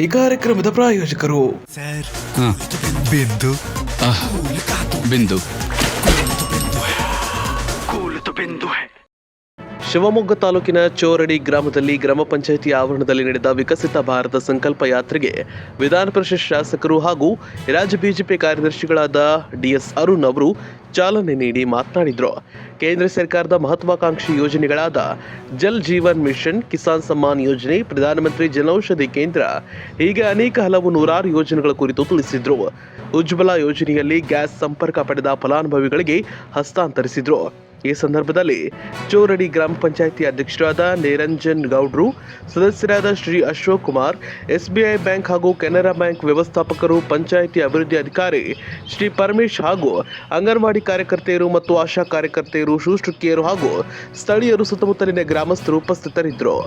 ಈ ಕಾರ್ಯಕ್ರಮದ ಪ್ರಾಯೋಜಕರು. ಬಿಂದು. ಬಿಂದು. ಶಿವಮೊಗ್ಗ ತಾಲೂಕಿನ ಚೋರಡಿ ಗ್ರಾಮದಲ್ಲಿ ಗ್ರಾಮ ಪಂಚಾಯಿತಿ ಆವರಣದಲ್ಲಿ ನಡೆದ ವಿಕಸಿತ ಭಾರತ ಸಂಕಲ್ಪ ಯಾತ್ರೆಗೆ ವಿಧಾನ ಪರಿಷತ್ ಶಾಸಕರು ಹಾಗೂ ರಾಜ್ಯ ಬಿಜೆಪಿ ಕಾರ್ಯದರ್ಶಿಗಳಾದ ಡಿಎಸ್ ಅರುಣ್ ಅವರು ಚಾಲನೆ ನೀಡಿ ಮಾತನಾಡಿದರು. ಕೇಂದ್ರ ಸರ್ಕಾರದ ಮಹತ್ವಾಕಾಂಕ್ಷಿ ಯೋಜನೆಗಳಾದ ಜಲ್ ಜೀವನ್ ಮಿಷನ್, ಕಿಸಾನ್ ಸಮ್ಮಾನ್ ಯೋಜನೆ, ಪ್ರಧಾನಮಂತ್ರಿ ಜನೌಷಧಿ ಕೇಂದ್ರ, ಹೀಗೆ ಅನೇಕ ಹಲವು ನೂರಾರು ಯೋಜನೆಗಳ ಕುರಿತು ತಿಳಿಸಿದರು. ಉಜ್ವಲ ಯೋಜನೆಯಲ್ಲಿ ಗ್ಯಾಸ್ ಸಂಪರ್ಕ ಪಡೆದ ಫಲಾನುಭವಿಗಳಿಗೆ ಹಸ್ತಾಂತರಿಸಿದರು. ಈ ಸಂದರ್ಭದಲ್ಲಿ ಚೋರಡಿ ಗ್ರಾಮ ಪಂಚಾಯಿತಿ ಅಧ್ಯಕ್ಷರಾದ ನಿರಂಜನ್ ಗೌಡ್ರು, ಸದಸ್ಯರಾದ ಶ್ರೀ ಅಶೋಕ್ ಕುಮಾರ್, ಎಸ್ಬಿಐ ಬ್ಯಾಂಕ್ ಹಾಗೂ ಕೆನರಾ ಬ್ಯಾಂಕ್ ವ್ಯವಸ್ಥಾಪಕರು, ಪಂಚಾಯಿತಿ ಅಭಿವೃದ್ಧಿ ಅಧಿಕಾರಿ ಶ್ರೀ ಪರಮೇಶ್ ಹಾಗೂ ಅಂಗನವಾಡಿ ಕಾರ್ಯಕರ್ತೆಯರು ಮತ್ತು ಆಶಾ ಕಾರ್ಯಕರ್ತೆಯರು ಶುಶ್ರೂಕಿಯರು ಹಾಗೂ ಸ್ಥಳೀಯರು ಸುತ್ತಮುತ್ತಲಿನ ಗ್ರಾಮಸ್ಥರು ಉಪಸ್ಥಿತರಿದ್ದರು.